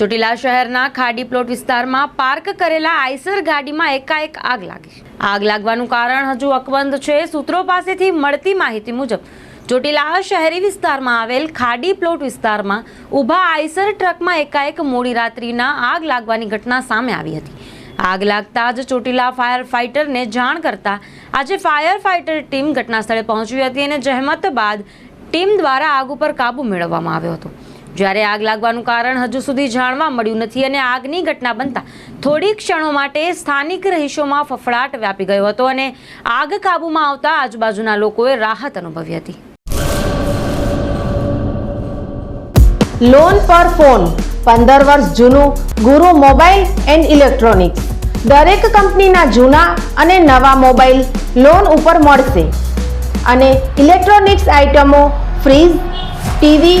ચોટીલા શહેરના ખાડી પ્લોટ વિસ્તારમાં પાર્ક કરેલા આઈસર ગાડીમાં એકાએક આગ લાગી. આગ લાગવાનું કારણ હજુ અકબંધ છે. સૂત્રો પાસેથી મળતી માહિતી મુજબ, ચોટીલા શહેરી વિસ્તારમાં આવેલ ખાડી પ્લોટ વિસ્તારમાં ઊભા આઈસર ટ્રકમાં એકાએક મોડી રાત્રિના આગ લાગવાની ઘટના સામે આવી હતી. આગ લાગતા જ ચોટીલા ફાયર ફાઇટરને જાણ કરતા આજે ફાયર ફાઇટર ટીમ ઘટના સ્થળે પહોંચી હતી અને જહેમત બાદ ટીમ દ્વારા આગ ઉપર કાબુ મેળવવામાં આવ્યો હતો. જ્યારે આગ લાગવાનું કારણ હજુ સુધી જાણવા મળ્યું નથી અને આગની ઘટના બનતા થોડી ક્ષણો માટે સ્થાનિક રહીશોમાં ફફડાટ વ્યાપી ગયો હતો અને આગ કાબૂમાં આવતા આજુબાજુના લોકોએ રાહત અનુભવી હતી. લોન પર ફોન પંદર વર્ષ જૂનું ગુરુ મોબાઈલ એન્ડ ઇલેક્ટ્રોનિક્સ. દરેક કંપનીના જૂના અને નવા મોબાઈલ લોન ઉપર મળશે. અને ઇલેક્ટ્રોનિક્સ આઇટમો fridge, TV